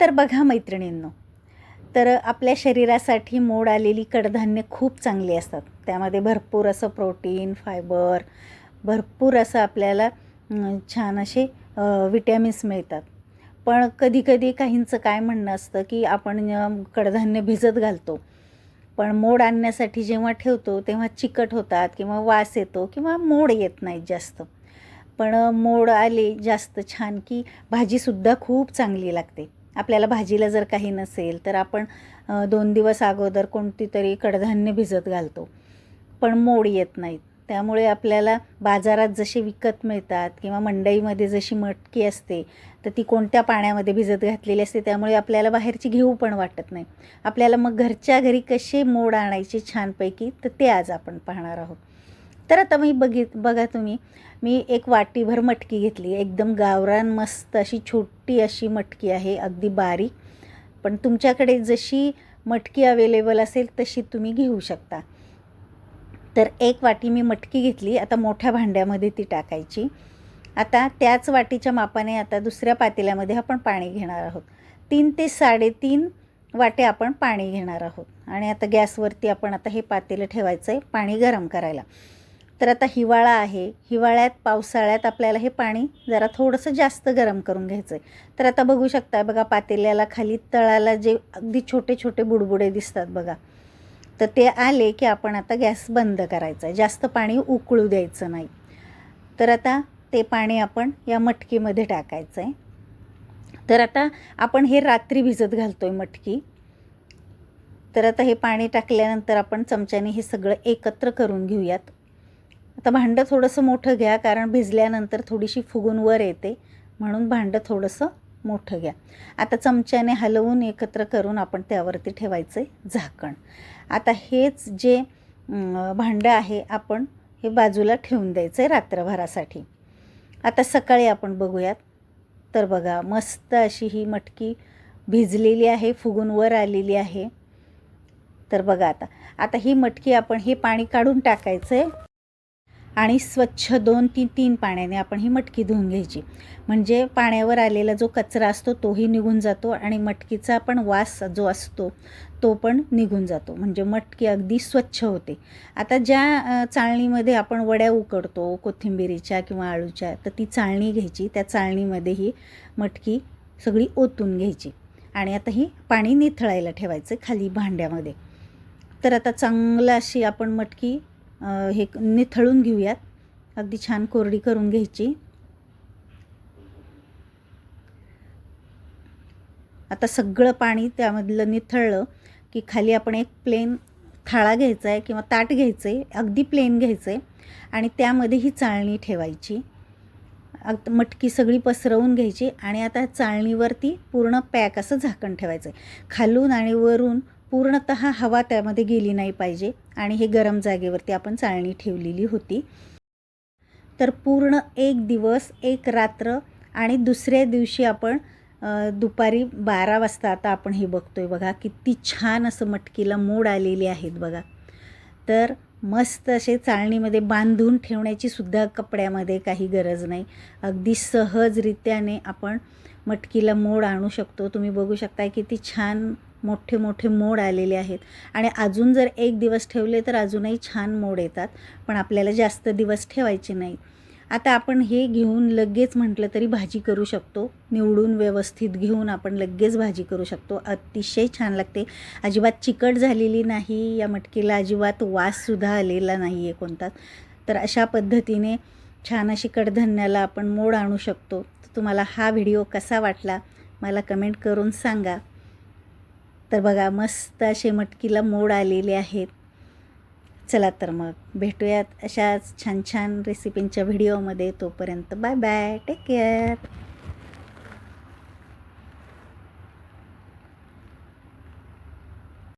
तर बघा मैत्रिणींनो तर आपल्या शरीरासाठी मोड आलेली कडधान्य खूप चांगली असतात. त्यामध्ये भरपूर असं प्रोटीन फायबर भरपूर असं आपल्याला छान असे विटॅमिन्स मिळतात. पण कधीकधी काहींचं काय म्हणणं असतं की आपण कडधान्य भिजत घालतो. पण मोड आणण्यासाठी जेव्हा ठेवतो तेव्हा चिकट होतात किंवा वास येतो किंवा मोड येत नाहीत जास्त. पण मोड आले जास्त छान की भाजीसुद्धा खूप चांगली लागते. आपल्याला भाजीला जर काही नसेल तर आपण दोन दिवस अगोदर कोणती तरी कडधान्य भिजत घालतो. पण मोड येत नाहीत. त्यामुळे आपल्याला बाजारात जसे विकत मिळतात किंवा मंडईमध्ये जशी मटकी असते तर ती कोणत्या पाण्यामध्ये भिजत घातलेली असते त्यामुळे आपल्याला बाहेरची घेऊ पण वाटत नाही. आपल्याला मग घरच्या घरी कसे मोड आणायचे छानपैकी तर ते आज आपण पाहणार आहोत. तर आता मी बघित बघा तुम्ही. मी एक वाटीभर मटकी घेतली. एकदम गावरान मस्त अशी छोटी अशी मटकी आहे. अगदी बारीक. पण तुमच्याकडे जशी मटकी अवेलेबल असेल तशी तुम्ही घेऊ शकता. तर एक वाटी मी मटकी घेतली. आता मोठ्या भांड्यामध्ये ती टाकायची. आता त्याच वाटीच्या मापाने आता दुसऱ्या पातेल्यामध्ये आपण पाणी घेणार आहोत. तीन ते साडेतीन वाटे आपण पाणी घेणार आहोत. आणि आता गॅसवरती आपण आता हे पातेलं ठेवायचं आहे पाणी गरम करायला. तर आता हिवाळा आहे. हिवाळ्यात पावसाळ्यात आपल्याला हे पाणी जरा थोडंसं जास्त गरम करून घ्यायचं आहे तर आता बघू शकता बघा पातेल्याला खाली तळाला जे अगदी छोटे छोटे बुडबुडे दिसतात बघा. तर ते आले की आपण आता गॅस बंद करायचा आहे जास्त पाणी उकळू द्यायचं नाही. तर आता ते पाणी आपण या मटकीमध्ये टाकायचं आहे तर आता आपण हे रात्री भिजत घालतो आहे मटकी. तर आता हे पाणी टाकल्यानंतर आपण चमच्याने हे सगळं एकत्र करून घेऊयात. आता भांडं थोडंसं मोठं घ्या कारण भिजल्यानंतर थोडीशी फुगून वर येते. म्हणून भांडं थोडंसं मोठं घ्या. आता चमच्याने हलवून एकत्र करून आपण त्यावरती ठेवायचं आहे झाकण. आता हेच जे भांडं आहे आपण हे बाजूला ठेवून द्यायचं आहे रात्रभरासाठी. आता सकाळी आपण बघूयात. तर बघा मस्त अशी ही मटकी भिजलेली आहे फुगून वर आलेली आहे. तर बघा आता. आता ही मटकी आपण हे पाणी काढून टाकायचं आहे आणि स्वच्छ दोन तीन तीन पाण्याने आपण ही मटकी धुवून घ्यायची. म्हणजे पाण्यावर आलेला जो कचरा असतो तोही निघून जातो आणि मटकीचा पण वास जो असतो तो पण निघून जातो. म्हणजे मटकी अगदी स्वच्छ होते. आता ज्या चाळणीमध्ये आपण वड्या उकडतो कोथिंबिरीच्या किंवा आळूच्या तर ती चाळणी घ्यायची. त्या चाळणीमध्ये ही मटकी सगळी ओतून घ्यायची. आणि आता ही पाणी निथळायला ठेवायचं खाली भांड्यामध्ये. तर आता चांगलं अशी आपण मटकी हे निथळून घेऊयात. अगदी छान कोरडी करून घ्यायची. आता सगळं पाणी त्यामधलं निथळलं की खाली आपण एक प्लेन थाळा घ्यायचा आहे किंवा ताट घ्यायचं आहे अगदी प्लेन घ्यायचं आहे आणि त्यामध्ये ही चाळणी ठेवायची. अग मटकी सगळी पसरवून घ्यायची आणि आता चाळणीवरती पूर्ण पॅक असं झाकण ठेवायचं आहे खालून आणि वरून पूर्णत हवा त्यामध्ये गेली नाही पाहिजे आणि हे गरम जागेवरती आपण चाळणी ठेवलेली होती. तर पूर्ण एक दिवस एक रात्र आणि दुसऱ्या दिवशी आपण दुपारी बारा वाजता आता आपण हे बघतोय बघा किती छान असं मटकीला मोड आलेली आहेत बघा. तर मस्त असे चाळणीमध्ये बांधून ठेवण्याची सुद्धा कपड्यामध्ये काही गरज नाही. अगदी सहजरित्याने आपण मटकीला मोड आणू शकतो. तुम्ही बघू शकता किती छान मोठे मोठे मोड आलेले आहेत. आणि अजून जर एक दिवस ठेवले तर अजूनही छान मोड येतात. पण आपल्याला जास्त दिवस ठेवायचे नाही. आता आपण हे घेऊन लगेच म्हटलं तरी भाजी करू शकतो. निवडून व्यवस्थित घेऊन आपण लगेच भाजी करू शकतो. अतिशय छान लागते. अजिबात चिकट झालेली नाही. या मटकीला अजिबात वाससुद्धा आलेला नाही आहे कोणताच तर अशा पद्धतीने छान अशी कडधान्याला आपण मोड आणू शकतो. तुम्हाला हा व्हिडिओ कसा वाटला? मला कमेंट करून सांगा. तर बघा मस्त असे मटकीला मोड आलेले आहेत. चला तर मग भेटूयात अशाच छान छान रेसिपींच्या व्हिडिओमध्ये तोपर्यंत बाय बाय टेक केअर